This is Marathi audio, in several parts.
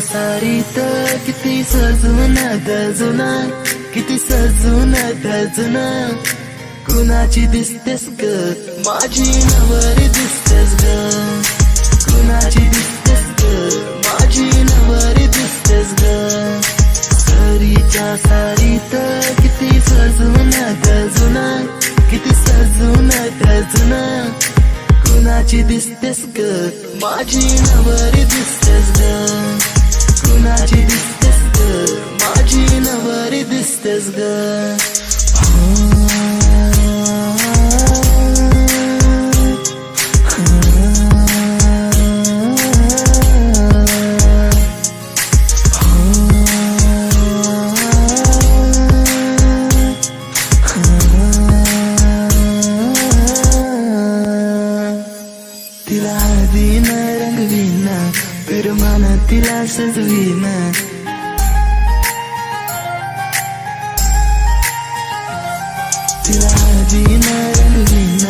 सारीत किती सजून गजून किती सजून गजून कुणाची दिसतेस ग? माझी नवर दिसतेस ग. कुणाची दिसतेस ग? माझी नवर दिसतेस ग. सरीच्या सारीत किती सजून गजून किती सजून गजून कुणाची दिसतेस ग? माझी नवरी दिसतेस ग. कुणाची दिसतेस ग? माझी नवरी दिसतेस ग. तिला सजवीन तिला हळदीन रंगवीन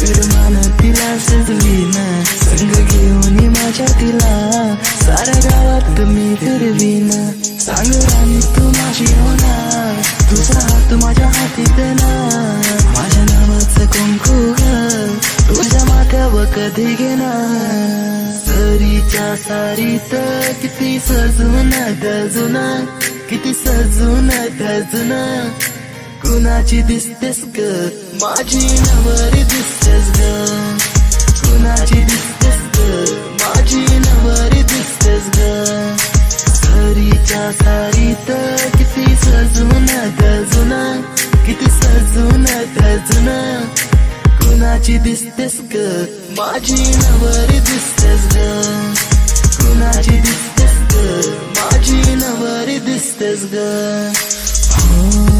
पिरमान तिला सजवीन संग घेऊन माझ्या तिला साऱ्या गावात मी फिरवीन सांग राणी तू माझी होणार तुझा हात माझ्या हाती देणार माझ्या नावाचं कुंकू तुझ्या माथ्यावर कधी घेणार तिच्या सारीत किती सजून गजुना किती सजून गजुना कुणाची दिसतेस ग? माझी नवरी दिसतेस ग. कुणाची दिसतेस ग? माझी नवरी दिसतेस ग. सारीच्या सारीत किती सजून गजुना किती सजून गजुना कुणाची दिसतेस ग? माझी नवरी It's good. Oh.